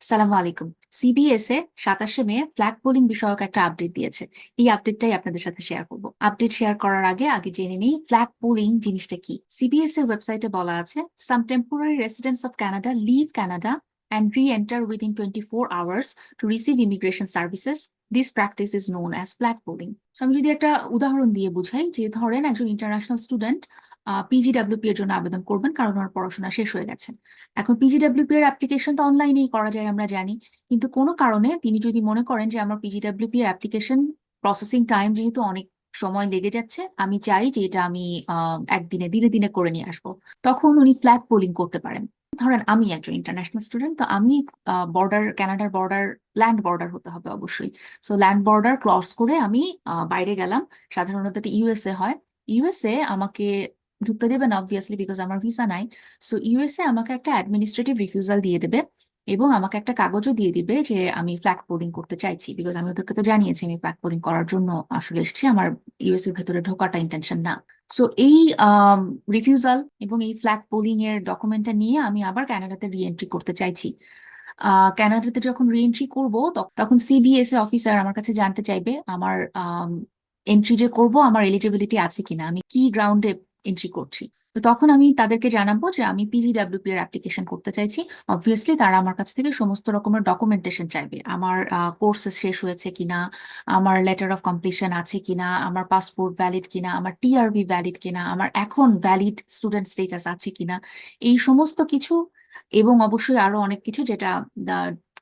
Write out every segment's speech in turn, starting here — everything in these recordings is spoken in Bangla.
সালামু আলাইকুম সিবিএস এ সাতাশে মে ফ্ল্যাগ পোলিং বিষয়ক একটা আপডেট দিয়েছে এই আপডেটটাই আপনাদের সাথে শেয়ার করব আপডেট শেয়ার করার আগে আগে জেনে নিই ফ্ল্যাগ পোলিং জিনিসটা কি সিবিএস এর ওয়েবসাইটে বলা আছে some temporary residents of Canada leave Canada and re-enter within 24 hours to receive immigration services. This practice is known as flag polling. So, আমি যদি একটা উদাহরণ দিয়ে বুঝাই, যে ধরেন একজন ইন্টারন্যাশনাল স্টুডেন্ট পিজিডাব্লিউপি এর জন্য আবেদন করবেন কারণ ওনার পড়াশোনা শেষ হয়ে গেছে। এখন পিজিডাব্লিউপি এর অ্যাপ্লিকেশন তো অনলাইনেই করা যায়, আমরা জানি। কিন্তু কোনো কারণে তিনি যদি মনে করেন যে আমার পিজিডাব্লিউপি এর অ্যাপ্লিকেশন প্রসেসিং টাইম যেহেতু অনেক সময় লেগে যাচ্ছে, আমি চাই যে এটা আমি একদিনে, দিনে দিনে করে নিয়ে আসব। তখন উনি ফ্ল্যাগ পোলিং করতে পারেন। ধরেন আমি একজন ইন্টারন্যাশনাল স্টুডেন্ট তো আমি বর্ডার কানাডার বর্ডার ল্যান্ড বর্ডার হতে হবে অবশ্যই। সো ল্যান্ড বর্ডার ক্রস করে আমি বাইরে গেলাম। সাধারণত ইউএসএ হয়। ইউএসএ আমাকে ঢুকতে দেবে না অবভিয়াসলি বিকজ আমার ভিসা নাই। সো ইউএসএ আমাকে একটা অ্যাডমিনিস্ট্রেটিভ রিফিউজাল দিয়ে দেবে এবং আমাকে একটা কাগজও দিয়ে দিবে যে আমি ফ্ল্যাগ পোলিং করতে চাইছি বিকজ আমি ওদেরকে তো জানিয়েছি আমি ফ্ল্যাগ পোলিং করার জন্য আসলে এসেছি, আমার ইউএস এর ভেতরে ঢোকাটা ইন্টেনশন না। সো এই রিফিউজাল এবং এই ফ্ল্যাগ পোলিং এর ডকুমেন্টটা নিয়ে আমি আবার কানাডাতে রিএন্ট্রি করতে চাইছি। আহ কানাডাতে যখন রিএন্ট্রি করব তখন সিবিএস এ অফিসার আমার কাছে জানতে চাইবে, আমার এন্ট্রি যে করব, আমার এলিজিবিলিটি আছে কিনা। আমি কি গ্রাউন্ডে এন্ট্রি করছি। তো তখন আমি তাদেরকে জানাব যে আমি পিজিডাব্লিউপি এর অ্যাপ্লিকেশন করতে চাইছি। অবভিয়াসলি তারা আমার কাছ থেকে সমস্ত রকমের ডকুমেন্টেশন চাইবে। আমার কোর্সেস শেষ হয়েছে কিনা, আমার লেটার অফ কমপ্লিশন আছে কিনা, আমার পাসপোর্ট ভ্যালিড কিনা, আমার টিআরবি ভ্যালিড কিনা, আমার এখন ভ্যালিড স্টুডেন্ট স্টেটাস আছে কিনা, এই সমস্ত কিছু এবং অবশ্যই আরও অনেক কিছু যেটা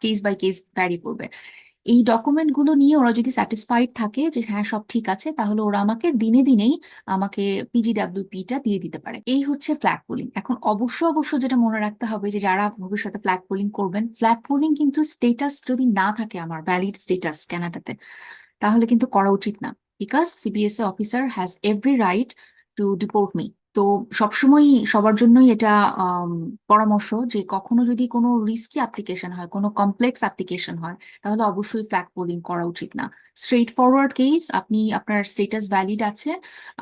কেস বাই কেস ভ্যারি করবে। এই ডকুমেন্টগুলো নিয়ে ওরা যদি স্যাটিসফাইড থাকে যে হ্যাঁ সব ঠিক আছে, তাহলে ওরা আমাকে দিনে দিনেই আমাকে পিজিডাব্লিউপি টা দিয়ে দিতে পারে। এই হচ্ছে ফ্ল্যাগ পোলিং এখন অবশ্য অবশ্য যেটা মনে রাখতে হবে যে, যারা ভবিষ্যতে ফ্ল্যাগ পোলিং করবেন ফ্ল্যাগ পোলিং কিন্তু স্টেটাস যদি না থাকে আমার ভ্যালিড স্টেটাস কানাডাতে তাহলে কিন্তু করা উচিত না। Because CBSA officer has every right to deport me তো সবসময়ই সবার জন্যই এটা পরামর্শ যে কখনো যদি কোনো রিস্কি অ্যাপ্লিকেশন হয় কোনো কমপ্লেক্স অ্যাপ্লিকেশন হয় তাহলে অবশ্যই ফ্ল্যাগ পোলিং করা উচিত না। স্ট্রেট ফরওয়ার্ড কেস আপনি আপনার স্টেটাস ভ্যালিড আছে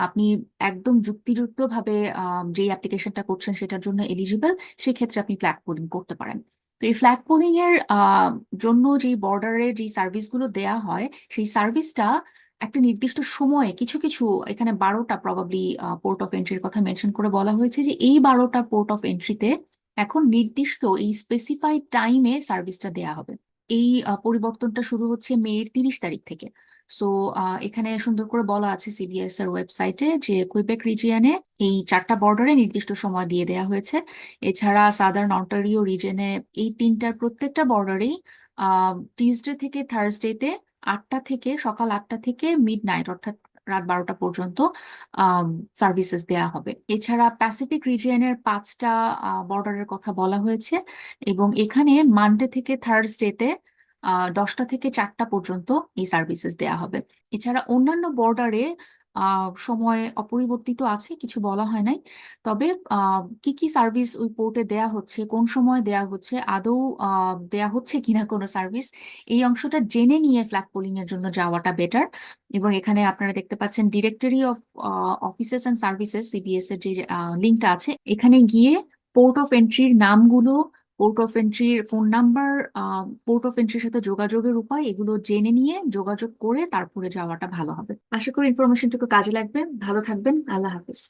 আপনি একদম যুক্তিযুক্ত ভাবে আম, যে অ্যাপ্লিকেশনটা করছেন সেটার জন্য এলিজিবল সেক্ষেত্রে আপনি ফ্ল্যাগ পোলিং করতে পারেন। তো এই ফ্ল্যাগ পোলিং এর জন্য যে বর্ডারে যে সার্ভিসগুলো দেয়া হয় সেই সার্ভিসটা একটা নির্দিষ্ট সময়ে কিছু কিছু এখানে বারোটা প্রবাবলি পোর্ট অফ এন্ট্রির কথা মেনশন করে বলা হয়েছে যে এই বারোটা পোর্ট অফ এন্ট্রিতে এখন নির্দিষ্ট এই স্পেসিফাইড টাইমে সার্ভিসটা দেয়া হবে। এই পরিবর্তনটা শুরু হচ্ছে মে এর তিরিশ তারিখ থেকে। সো এখানে সুন্দর করে বলা আছে সিবিএস এর ওয়েবসাইটে যে কুইবেক রিজিয়নে এই চারটা বর্ডারে নির্দিষ্ট সময় দিয়ে দেয়া হয়েছে। এছাড়া সাদার্ন অন্টারিও রিজনে এই তিনটার প্রত্যেকটা বর্ডারেই টিউসডে থেকে থার্সডেতে আটটা থেকে সকাল আটটা থেকে মিড নাইট অর্থাৎ রাত বারোটা পর্যন্ত সার্ভিসেস দেয়া হবে। এছাড়া প্যাসিফিক রিজিয়নের পাঁচটা বর্ডারের কথা বলা হয়েছে এবং এখানে মানডে থেকে থার্সডেতে দশটা থেকে চারটা পর্যন্ত এই সার্ভিসেস দেয়া হবে। এছাড়া অন্যান্য বর্ডারে আহ সময় অপরিবর্তিত আছে, কিছু বলা হয় নাই। তবে আহ কি কি সার্ভিস ওই পোর্টে দেয়া হচ্ছে, কোন সময় দেয়া হচ্ছে, আদৌ আহ দেয়া হচ্ছে কিনা কোনো সার্ভিস এই অংশটা জেনে নিয়ে ফ্ল্যাগ পোলিং এর জন্য যাওয়াটা বেটার এবং এখানে আপনারা দেখতে পাচ্ছেন directory of offices and services CBS এর যে লিঙ্কটা আছে, এখানে গিয়ে পোর্ট অফ এন্ট্রির নামগুলো পোর্ট অফ এন্ট্রির ফোন নাম্বার পোর্ট অফ এন্ট্রির সাথে যোগাযোগের উপায় এগুলো জেনে নিয়ে যোগাযোগ করে তারপরে যাওয়াটা ভালো হবে। আশা করি ইনফরমেশনটুকু কাজে লাগবে। ভালো থাকবেন। আল্লাহ হাফিজ।